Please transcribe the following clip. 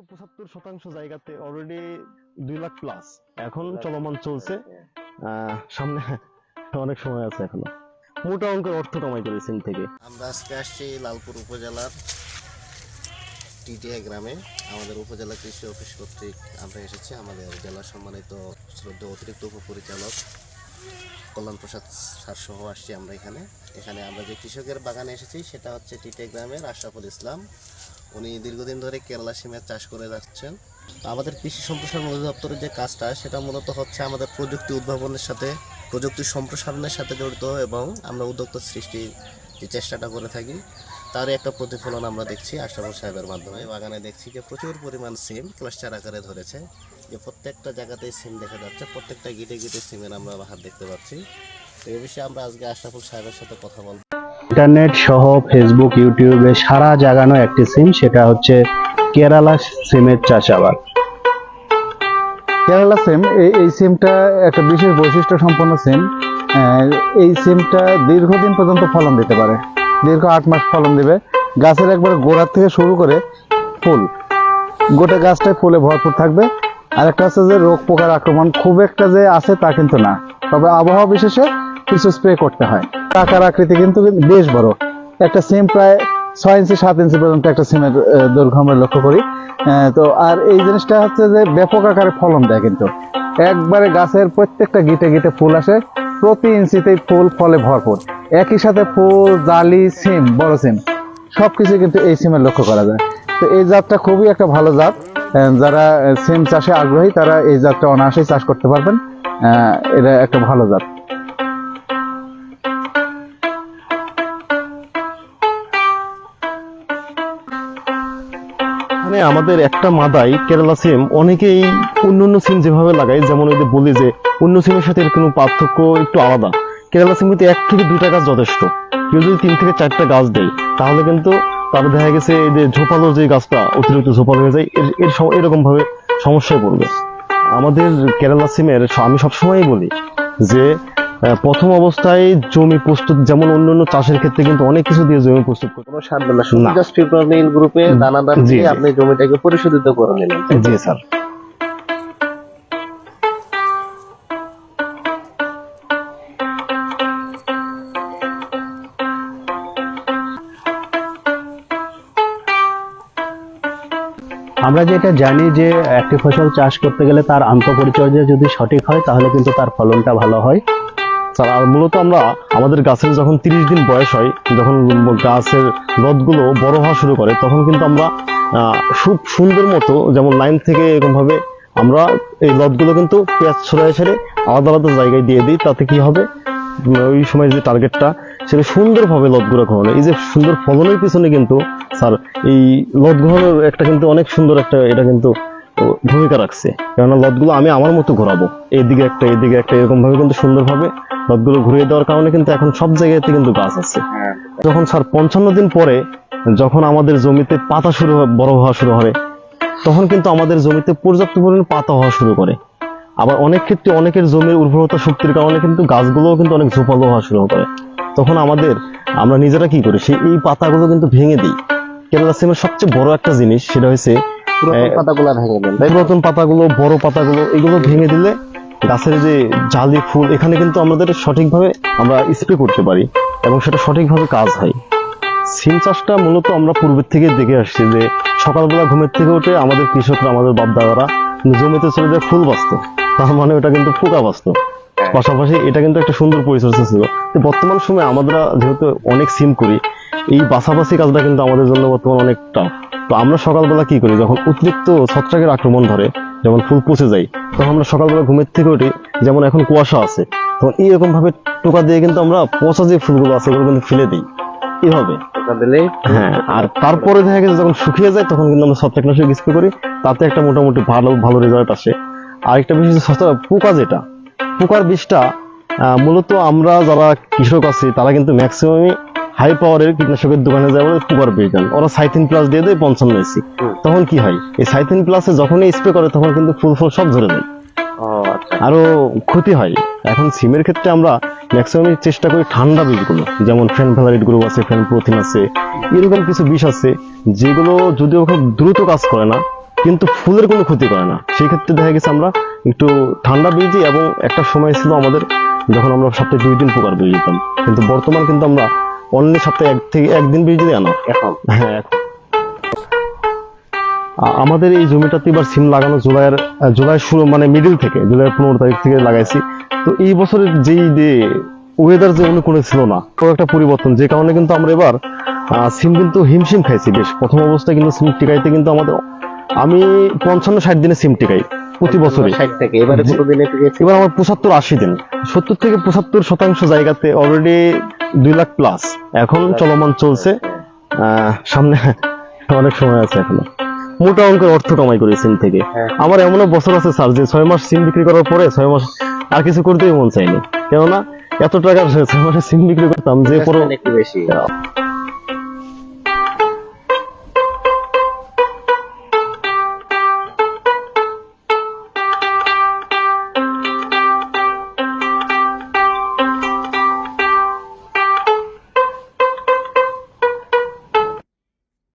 থেকে পঁচাত্তর শতাংশ জায়গাতে অলরেডি দুই লাখ প্লাস এখন চলমান চলছে সামনে অনেক সময় আছে এখনও। মোটা অঙ্কের অর্থ কামাই করে সিম থেকে। আমরা আজকে আসছি লালপুর উপজেলার টিটিআ গ্রামে। আমাদের উপজেলা কৃষি অফিস কর্তৃক আমরা এসেছি। আমাদের জেলা সম্মানিত শ্রদ্ধা অতিরিক্ত উপপরিচালক কল্যাণ প্রসাদ স্যার সহ আসছি আমরা এখানে। এখানে আমরা যে কৃষকের বাগানে এসেছি, সেটা হচ্ছে টিটিআ গ্রামের আশরাফুল ইসলাম। উনি দীর্ঘদিন ধরে কেরালা সিমের চাষ করে যাচ্ছেন। আমাদের কৃষি সম্প্রসারণ অধিদপ্তরের যে কাজটা, সেটা মূলত হচ্ছে আমাদের প্রযুক্তি উদ্ভাবনের সাথে, প্রযুক্তি সম্প্রসারণের সাথে জড়িত এবং আমরা উদ্যোক্তা সৃষ্টির যে চেষ্টাটা করে থাকি, তারই একটা প্রতিফলন আমরা দেখছি আশরাফুল সাহেবের মাধ্যমে। বাগানে দেখছি যে প্রচুর পরিমাণ সিম ক্লাস্টার আকারে ধরেছে। যে প্রত্যেকটা জায়গাতেই সিম দেখা যাচ্ছে, প্রত্যেকটা গিটে গিটে সিমের আমরা বাহার দেখতে পাচ্ছি। তো এই বিষয়ে আমরা আজকে আশরাফুল সাহেবের সাথে কথা বলব। ইন্টারনেট সহ ফেসবুক ইউটিউবে সারা জাগানো একটি সিম সেটা হচ্ছে কেরালা সিমের চাষাবাদ। কেরালা সিম এই সিমটা একটা বিশেষ বৈশিষ্ট্য সম্পন্ন সিম এই সিমটা দীর্ঘদিন পর্যন্ত ফলন দিতে পারে। দীর্ঘ আট মাস ফলন দিবে। গাছের একবার গোড়ার থেকে শুরু করে ফুল, গোটা গাছটায় ফুলে ভরপুর থাকবে। আর একটা হচ্ছে যে রোগ পোকার আক্রমণ খুব একটা যে আছে তা কিন্তু না। তবে আবহাওয়া বিশেষে কিছু স্প্রে করতে হয়। আকার আকৃতি কিন্তু বেশ বড়। একটা সিম প্রায় ছয় ইঞ্চি, সাত ইঞ্চি পর্যন্ত একটা সিমের দৈর্ঘ্য আমরা লক্ষ্য করি। তো আর এই জিনিসটা হচ্ছে যে ব্যাপক আকারে ফলন দেয় কিন্তু। একবারে গাছের প্রত্যেকটা গিটে গিটে ফুল আসে, প্রতি ইঞ্চিতেই ফুল ফলে ভরপুর। একই সাথে ফুল, জালি, সিম, বড় সিম, সবকিছু কিন্তু এই সিমের লক্ষ্য করা যায়। তো এই জাতটা খুবই একটা ভালো জাত। যারা সিম চাষে আগ্রহী, তারা এই জাতটা অনায়াসেই চাষ করতে পারবেন। এটা একটা ভালো জাত। মানে আমাদের একটা মাদাই, কেরালা সিম, অনেকেই অন্য অন্য সিম যেভাবে লাগায়, যেমন ওই যে বলি যে, অন্য সিমের সাথে এর কোনো পার্থক্য একটু আলাদা। কেরালা সিম কিন্তু এক থেকে দুইটা গাছ যথেষ্ট। কেউ যদি তিন থেকে চারটা গাছ দেয়, তাহলে কিন্তু তার দেখা গেছে এই যে ঝোপালো যে গাছটা, অতিরিক্ত ঝোপালো হয়ে যায়, এর এর এরকম ভাবে সমস্যায় পড়বে। আমাদের কেরালা সিমের আমি সবসময়ই বলি যে প্রথম অবস্থায় জমি প্রস্তুত যেমন অন্য অন্য চাষের ক্ষেত্রে কিন্তু অনেক কিছু দিয়ে জমি প্রস্তুত করতে কোনো সার দেন না শুধু জাস্ট গ্রুপে দানাদার দিয়ে আপনি জমিটাকে পরিশোধিত করে নিলেন। জি স্যার। আমরা যেটা জানি যে একটি ফসল চাষ করতে গেলে তার আন্তঃপরিচর্যা যদি সঠিক হয় তাহলে কিন্তু তার ফলনটা ভালো হয়। স্যার, আর মূলত আমরা আমাদের গাছের যখন তিরিশ দিন বয়স হয়, যখন গাছের লতগুলো বড় হওয়া শুরু করে, তখন কিন্তু আমরা খুব সুন্দর মতো যেমন লাইন থেকে এরকম ভাবে আমরা এই লতগুলো কিন্তু পেঁয়াজ ছড়ায় ছেড়ে আলাদা আলাদা জায়গায় দিয়ে দিই, তাতে কি হবে? ওই সময় যে টার্গেটটা সেটা সুন্দরভাবে লতগুলো ঘোরানো এই যে সুন্দর ফলনের পিছনে কিন্তু, স্যার, এই লত গ্রহণের একটা কিন্তু অনেক সুন্দর একটা, এটা কিন্তু ভূমিকা রাখছে। কেননা লতগুলো আমি আমার মতো ঘোরাবো। এইদিকে একটা এইদিকে একটা এরকম ভাবে কিন্তু সুন্দরভাবে লতগুলো ঘুরিয়ে দেওয়ার কারণে কিন্তু এখন সব জায়গাতে কিন্তু গাছ আছে। যখন স্যার পঞ্চান্ন দিন পরে যখন আমাদের জমিতে পাতা শুরু বড় হওয়া শুরু হয় তখন কিন্তু আমাদের জমিতে পর্যাপ্ত পরিমাণে পাতা হওয়া শুরু করে। আবার অনেক ক্ষেত্রে অনেকের জমির উর্বরতা শক্তির কারণে কিন্তু গাছগুলোও কিন্তু অনেক ঝোপালো হওয়া শুরু করে। তখন আমাদের আমরা নিজেরা কি করি? সেই এই পাতাগুলো কিন্তু ভেঙে দিই। কেরালা সিমের সবচেয়ে বড় একটা জিনিস সেটা হচ্ছে পুরাতন এ- ভেঙে দেন। পুরাতন পাতাগুলো বড় পাতাগুলো এগুলো ভেঙে দিলে গাছের যে জালি ফুল এখানে কিন্তু আমাদের সঠিকভাবে আমরা স্প্রে করতে পারি এবং সেটা সঠিকভাবে কাজ হয়। সিম চাষটা মূলত আমরা পূর্বের থেকে দেখে আসছি যে সকালবেলা ঘুমের থেকে উঠে আমাদের কৃষকরা আমাদের বাপ দাদারা জমিতে চলে যায় ফুল বাঁচত। তার মানে ওটা কিন্তু পোকা বাঁচত। পাশাপাশি এটা কিন্তু একটা সুন্দর পরিচর্যা ছিল। বর্তমান সময়ে আমরা যেহেতু অনেক সিম করি এই বাছাবাছি কাজটা কিন্তু আমাদের জন্য বর্তমান অনেক টাফ তো আমরা সকালবেলা কি করি? যখন অতিরিক্ত ছত্রাকের আক্রমণ ধরে যেমন ফুল পচে যায় তখন আমরা সকালবেলা ঘুমের থেকে উঠি যেমন এখন কুয়াশা আছে তখন এইরকম ভাবে টোকা দিয়ে কিন্তু আমরা পচা যে ফুলগুলো আছে এগুলো কিন্তু ফেলে দিই। এইভাবে হ্যাঁ আর তারপরে দেখা গেছে যখন শুকিয়ে যায় তখন কিন্তু আমরা ছত্রাকনাশক স্প্রে করি তাতে একটা মোটামুটি ভালো ভালো রেজাল্ট আসে। আরেকটা বিষয় হচ্ছে পোকা যেটা পোকার বিষটা মূলত আমরা যারা কৃষক আছি তারা কিন্তু ম্যাক্সিমামই হাই পাওয়ারের কীটনাশকের দোকানে যায় বলে পোকার প্রয়োজন ওরা সাইথিন প্লাস দিয়ে দেয় পঞ্চান্ন এসি। তখন কি হয়? এই সাইথিন প্লাসে যখনই স্প্রে করে তখন কিন্তু ফুল ফুল সব ঝরে যায়। ও আচ্ছা। আরও ক্ষতি হয়। এখন সিমের ক্ষেত্রে আমরা ম্যাক্সিমাম চেষ্টা করি ঠান্ডা বীজগুলো। যেমন ফ্যান ফেনভ্যালারিড গ্রুপ আছে ফেনপ্রোথিন আছে এরকম কিছু বিষ আছে যেগুলো যদিও খুব দ্রুত কাজ করে না কিন্তু ফুলের কোনো ক্ষতি করে না। সেই ক্ষেত্রে দেখা গেছে আমরা একটু ঠান্ডা বীজ এবং একটা সময় ছিল আমাদের যখন আমরা সপ্তাহে দুই দিন পোকার বীজ দিতাম। কিন্তু বর্তমান কিন্তু আমরা অনলি সপ্তাহে এক থেকে একদিন বীজ দিই আনা। এখন? হ্যাঁ এখন। আমাদের এই জমিটাতে এবার সিম লাগানো জুলাইয়ের জুলাই শুরু মানে মিডিল থেকে জুলাইয়ের পনেরো তারিখ থেকে লাগাইছি। তো এই বছরের যেই যে ওয়েদার যে অনুকূলে ছিল না তো একটা পরিবর্তন যে কারণে কিন্তু আমরা এবার সিম কিন্তু হিমশিম খাইছি বেশ। প্রথম অবস্থায় কিন্তু সিম টিকাইতে কিন্তু আমাদের আমি পঞ্চান্ন ষাট দিনে সিম টিকাই প্রতি বছরে এবার আমার পঁচাত্তর আশি দিন। সত্তর থেকে পঁচাত্তর শতাংশ জায়গাতে অলরেডি দুই লাখ প্লাস এখন চলমান চলছে। সামনে অনেক সময় আছে এখনও। মোটা অঙ্কের অর্থ কামাই করি সিম থেকে। হ্যাঁ। আমার এমনও বছর আছে স্যার যে ছয় মাস সিম বিক্রি করার পরে ছয় মাস আর কিছু করতেই মন চাইনি কেননা এত টাকা ছয় মাসে সিম বিক্রি করতাম যে পুরো বেশি।